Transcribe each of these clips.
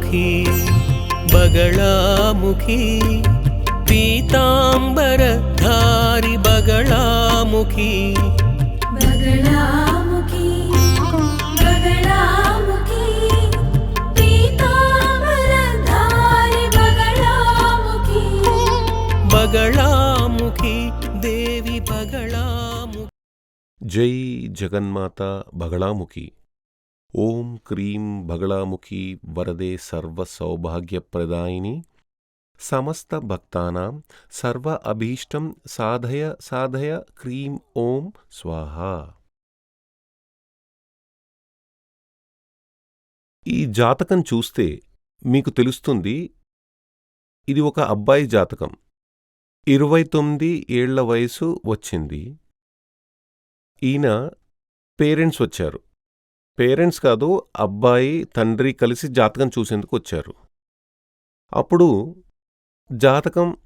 मुखी बगळामुखी पीताम्बरधारि बगळामुखी बगलामुखी देवि बगलामुखी। जै जगन्माता बगळामुखी ఓం క్రీం బగళాముఖి వరదే సర్వ సౌభాగ్యప్రదాయిని సమస్త భక్తానాం సర్వ అభీష్టం సాధయ సాధయ క్రీం ఓం స్వాహ. ఈ జాతకం చూస్తే మీకు తెలుస్తుంది ఇది ఒక అబ్బాయి జాతకం. ఇరవై తొమ్మిది ఏళ్ళ వయసు వచ్చింది. ఈయన పేరెంట్స్ వచ్చారు. పేరెంట్స్ కాదు అబ్బాయి తండ్రి కలిసి జాతకం చూసేందుకు వచ్చారు. అప్పుడు జాతకం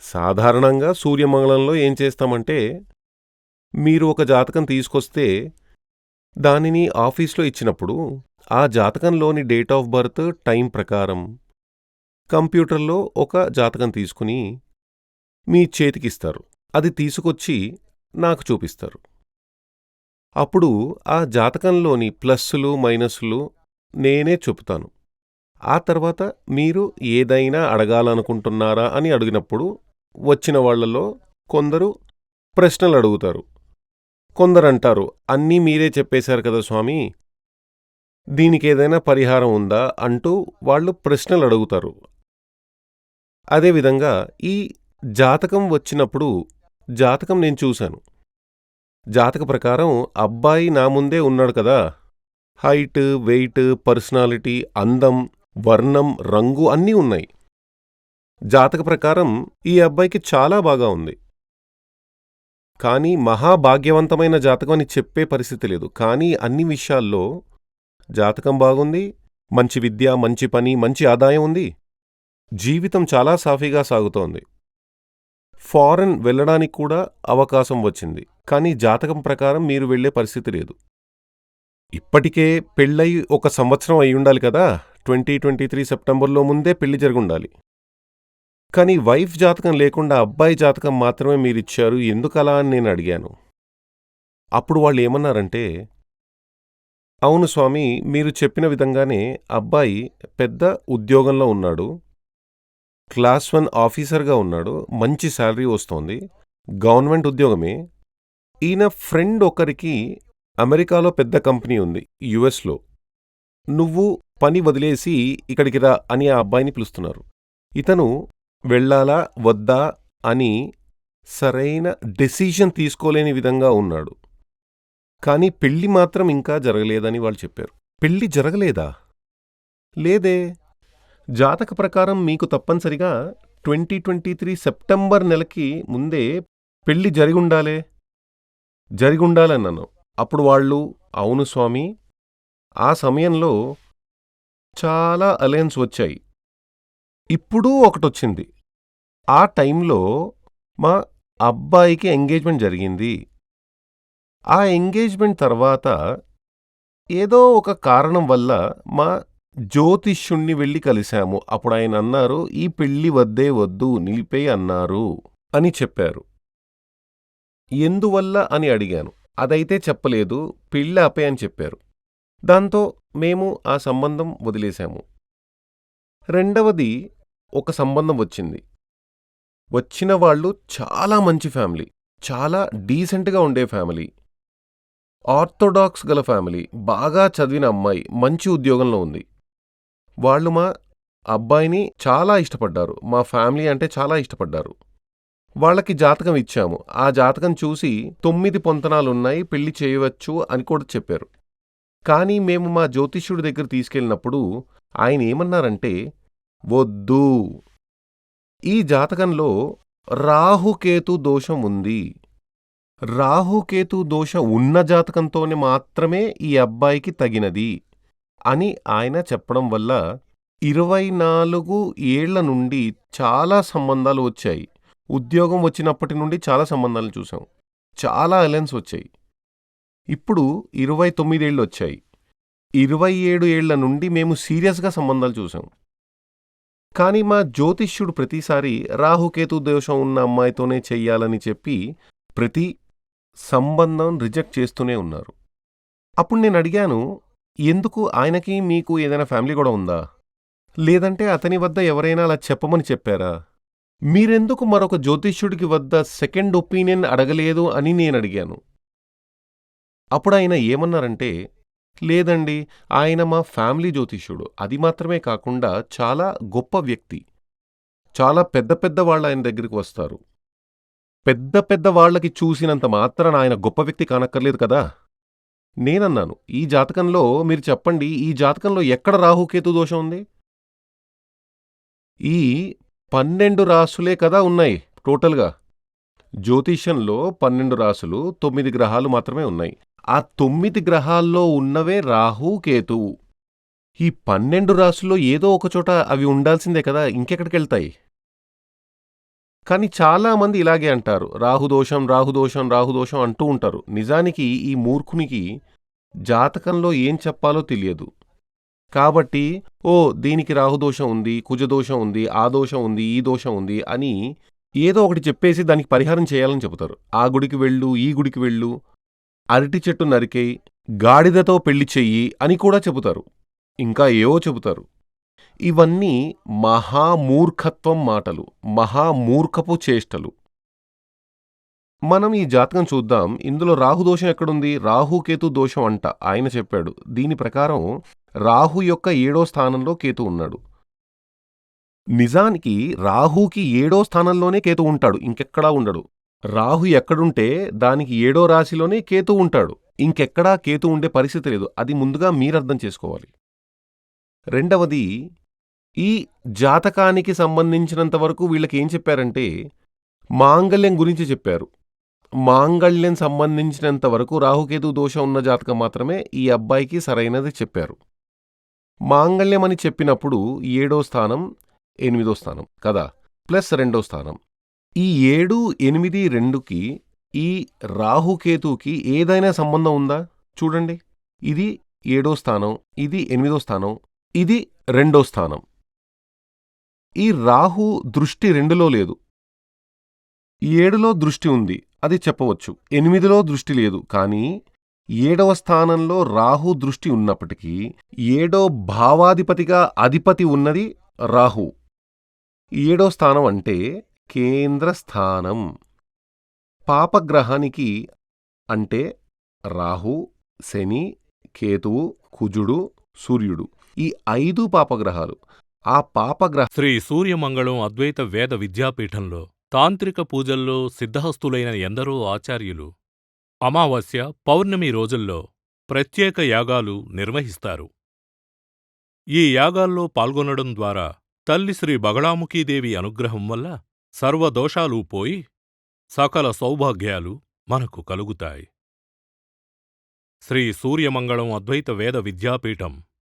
సాధారణంగా సూర్యమంగళంలో ఏం చేస్తామంటే మీరు ఒక జాతకం తీసుకొస్తే దానిని ఆఫీస్లో ఇచ్చినప్పుడు ఆ జాతకంలోని డేట్ ఆఫ్ బర్త్ టైం ప్రకారం కంప్యూటర్లో ఒక జాతకం తీసుకుని మీ చేతికిస్తారు. అది తీసుకొచ్చి నాకు చూపిస్తారు. అప్పుడు ఆ జాతకంలోని ప్లస్సులు మైనస్లు నేనే చెబుతాను. ఆ తర్వాత మీరు ఏదైనా అడగాలనుకుంటున్నారా అని అడిగినప్పుడు వచ్చిన వాళ్ళలో కొందరు ప్రశ్నలు అడుగుతారు. కొందరంటారు అన్నీ మీరే చెప్పేశారు కదా స్వామి దీనికి ఏదైనా పరిహారం ఉందా? అంటూ వాళ్ళు ప్రశ్నలు అడుగుతారు. అదేవిధంగా ఈ జాతకం వచ్చినప్పుడు జాతకం నేను చూశాను. జాతక ప్రకారం అబ్బాయి నా ముందే ఉన్నాడు కదా. హైట్ వెయిట్ పర్సనాలిటీ అందం వర్ణం రంగు అన్నీ ఉన్నాయి. జాతక ప్రకారం ఈ అబ్బాయికి చాలా బాగా ఉంది. కానీ మహాభాగ్యవంతమైన జాతకం అని చెప్పే పరిస్థితి లేదు. కానీ అన్ని విషయాల్లో జాతకం బాగుంది. మంచి విద్య మంచి పని మంచి ఆదాయం ఉంది. జీవితం చాలా సాఫీగా సాగుతోంది. ఫారెన్ వెళ్ళడానికి కూడా అవకాశం వచ్చింది. కానీ జాతకం ప్రకారం మీరు వెళ్ళే పరిస్థితి లేదు. ఇప్పటికే పెళ్ళై ఒక సంవత్సరం అయి ఉండాలి కదా. ట్వంటీ ట్వంటీ త్రీ సెప్టెంబర్లో ముందే పెళ్ళి జరుగుండాలి. కానీ వైఫ్ జాతకం లేకుండా అబ్బాయి జాతకం మాత్రమే మీరిచ్చారు ఎందుకలా అని నేను అడిగాను. అప్పుడు వాళ్ళు ఏమన్నారంటే అవును స్వామి మీరు చెప్పిన విధంగానే అబ్బాయి పెద్ద ఉద్యోగంలో ఉన్నాడు. క్లాస్ వన్ ఆఫీసర్గా ఉన్నాడు. మంచి శాలరీ వస్తోంది. గవర్నమెంట్ ఉద్యోగమే. ఈయన ఫ్రెండ్ ఒకరికి అమెరికాలో పెద్ద కంపెనీ ఉంది యుఎస్లో. నువ్వు పని వదిలేసి ఇక్కడికి రా అని ఆ అబ్బాయిని పిలుస్తున్నారు. ఇతను వెళ్ళాలా వద్దా అని సరైన డెసిషన్ తీసుకోలేని విధంగా ఉన్నాడు. కానీ పెళ్ళి మాత్రం ఇంకా జరగలేదని వాళ్ళు చెప్పారు. పెళ్ళి జరగలేదా? లేదే. జాతక ప్రకారం మీకు తప్పనిసరిగా ట్వంటీ ట్వంటీ త్రీ సెప్టెంబర్ నెలకి ముందే పెళ్ళి జరిగుండాలే జరిగుండాలన్నాను అప్పుడు వాళ్ళు అవును స్వామి ఆ సమయంలో చాలా అలయన్స్ వచ్చాయి. ఇప్పుడు ఒకటొచ్చింది. ఆ టైంలో మా అబ్బాయికి ఎంగేజ్మెంట్ జరిగింది. ఆ ఎంగేజ్మెంట్ తర్వాత ఏదో ఒక కారణం వల్ల మా జ్యోతిష్యుణ్ణి వెళ్ళి కలిశాము. అప్పుడు ఆయన అన్నారు ఈ పెళ్ళి వద్దే వద్దు నిలిపే అన్నారు అని చెప్పారు. ఎందువల్ల? అని అడిగాను. అదైతే చెప్పలేదు పెళ్ళి ఆపే అని చెప్పారు. దాంతో మేము ఆ సంబంధం వదిలేశాము. రెండవది ఒక సంబంధం వచ్చింది. వచ్చిన వాళ్ళు చాలా మంచి ఫ్యామిలీ చాలా డీసెంట్గా ఉండే ఫ్యామిలీ ఆర్థోడాక్స్ గల ఫ్యామిలీ బాగా చదివిన అమ్మాయి మంచి ఉద్యోగంలో ఉంది. వాళ్ళు మా అబ్బాయిని చాలా ఇష్టపడ్డారు. మా ఫ్యామిలీ అంటే చాలా ఇష్టపడ్డారు. వాళ్ళకి జాతకం ఇచ్చాము. ఆ జాతకం చూసి తొమ్మిది పొంతనాలున్నాయి పెళ్ళి చేయవచ్చు అని కూడా చెప్పారు. కానీ మేము మా జ్యోతిష్యుడి దగ్గర తీసుకెళ్ళినప్పుడు ఆయన ఏమన్నారంటే వద్దు. ఈ జాతకంలో రాహుకేతు దోషం ఉంది. రాహుకేతు దోషం ఉన్న జాతకంతోనే మాత్రమే ఈ అబ్బాయికి తగినది. అని ఆయన చెప్పడం వల్ల ఇరవై నాలుగు ఏళ్ళ నుండి చాలా సంబంధాలు వచ్చాయి. ఉద్యోగం వచ్చినప్పటి నుండి చాలా సంబంధాలు చూసాం చాలా అలయన్స్ వచ్చాయి. ఇప్పుడు ఇరవై తొమ్మిదేళ్ళు వచ్చాయి. ఇరవై ఏడు ఏళ్ళ నుండి మేము సీరియస్గా సంబంధాలు చూసాం కానీ మా జ్యోతిష్యుడు ప్రతిసారి రాహుకేతు దోషం ఉన్న అమ్మాయితోనే చెయ్యాలని చెప్పి ప్రతి సంబంధం రిజెక్ట్ చేస్తూనే ఉన్నారు. అప్పుడు నేను అడిగాను ఎందుకు ఆయనకి మీకు ఏదైనా ఫ్యామిలీ కూడా ఉందా? లేదంటే అతని వద్ద ఎవరైనా అలా చెప్పమని చెప్పారా? మీరెందుకు మరొక జ్యోతిష్యుడికి వద్ద సెకండ్ ఒపీనియన్ అడగలేదు అని నేను అడిగాను. అప్పుడు ఆయన ఏమన్నారంటే లేదండి ఆయన మా ఫ్యామిలీ జ్యోతిష్యుడు. అది మాత్రమే కాకుండా చాలా గొప్ప వ్యక్తి. చాలా పెద్ద పెద్ద వాళ్ళు ఆయన దగ్గరికి వస్తారు. పెద్ద పెద్ద వాళ్ళకి చూసినంత మాత్రాన ఆయన గొప్ప వ్యక్తి కానక్కర్లేదు కదా? నేనన్నాను ఈ జాతకంలో మీరు చెప్పండి ఈ జాతకంలో ఎక్కడ రాహుకేతు దోషం ఉంది? ఈ పన్నెండు రాసులే కదా ఉన్నాయి టోటల్గా. జ్యోతిష్యంలో పన్నెండు రాసులు తొమ్మిది గ్రహాలు మాత్రమే ఉన్నాయి. ఆ తొమ్మిది గ్రహాల్లో ఉన్నవే రాహు కేతువు ఈ పన్నెండు రాసుల్లో ఏదో ఒకచోట అవి ఉండాల్సిందే కదా ఇంకెక్కడికెళ్తాయి? కానీ చాలామంది ఇలాగే అంటారు. రాహుదోషం రాహుదోషం రాహుదోషం అంటూ ఉంటారు. నిజానికి ఈ మూర్ఖునికి జాతకంలో ఏం చెప్పాలో తెలియదు. కాబట్టి ఓ దీనికి రాహుదోషం ఉంది కుజదోషం ఉంది ఆ దోషం ఉంది ఈ దోషం ఉంది అని ఏదో ఒకటి చెప్పేసి దానికి పరిహారం చేయాలని చెబుతారు. ఆ గుడికి వెళ్ళు ఈ గుడికి వెళ్ళు అరటి చెట్టు నరికేయి గాడిదతో పెళ్ళి చెయ్యి అని కూడా చెబుతారు. ఇంకా ఏవో చెబుతారు. ఇవన్నీ మహామూర్ఖత్వం మాటలు మహామూర్ఖపు చేష్టలు. మనం ఈ జాతకం చూద్దాం. ఇందులో రాహుదోషం ఎక్కడుంది? రాహుకేతు దోషం అంట. ఆయన చెప్పాడు దీని ప్రకారం రాహు యొక్క ఏడో స్థానంలో కేతు ఉన్నాడు. నిజానికి రాహుకి ఏడో స్థానంలోనే కేతు ఉంటాడు ఇంకెక్కడా ఉండడు. రాహు ఎక్కడుంటే దానికి ఏడో రాశిలోనే కేతు ఉంటాడు. ఇంకెక్కడా కేతు ఉండే పరిస్థితి లేదు. అది ముందుగా మీరర్థం చేసుకోవాలి. రెండవది ఈ జాతకానికి సంబంధించినంత వరకు వీళ్ళకి ఏం చెప్పారంటే మాంగళ్యం గురించి చెప్పారు. మాంగళ్యం సంబంధించినంత వరకు రాహుకేతు దోషం ఉన్న జాతకం మాత్రమే ఈ అబ్బాయికి సరైనది చెప్పారు. మాంగళ్యం అని చెప్పినప్పుడు ఏడో స్థానం ఎనిమిదో స్థానం కదా ప్లస్ రెండో స్థానం. ఈ ఏడు ఎనిమిది రెండుకి ఈ రాహుకేతుకి ఏదైనా సంబంధం ఉందా? చూడండి. ఇది ఏడో స్థానం ఇది ఎనిమిదో స్థానం ఇది రెండో స్థానం. ఈ రాహు దృష్టి రెండులో లేదు. ఏడులో దృష్టి ఉంది అది చెప్పవచ్చు. ఎనిమిదిలో దృష్టి లేదు కానీ ఏడవ స్థానంలో రాహు దృష్టి ఉన్నప్పటికీ ఏడో భావాధిపతిగా అధిపతి ఉన్నది రాహు. ఏడో స్థానం అంటే కేంద్ర స్థానం. పాపగ్రహానికి అంటే రాహు శని కేతువు కుజుడు సూర్యుడు. ఈ ఐదు పాపగ్రహాలు. ఆ పాపగ్రహ శ్రీ సూర్యమంగళం అద్వైత వేద విద్యాపీఠంలో తాంత్రిక పూజల్లో సిద్ధహస్తులైన ఎందరో ఆచార్యులు అమావాస్య పౌర్ణమి రోజుల్లో ప్రత్యేక యాగాలు నిర్వహిస్తారు. ఈ యాగాల్లో పాల్గొనడం ద్వారా తల్లి శ్రీ బగళాముఖీదేవి అనుగ్రహం వల్ల సర్వదోషాలు పోయి సకల సౌభాగ్యాలు మనకు కలుగుతాయి. శ్రీ సూర్యమంగళం అద్వైత వేద విద్యాపీఠం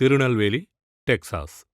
తిరునల్వేలి టెక్సాస్.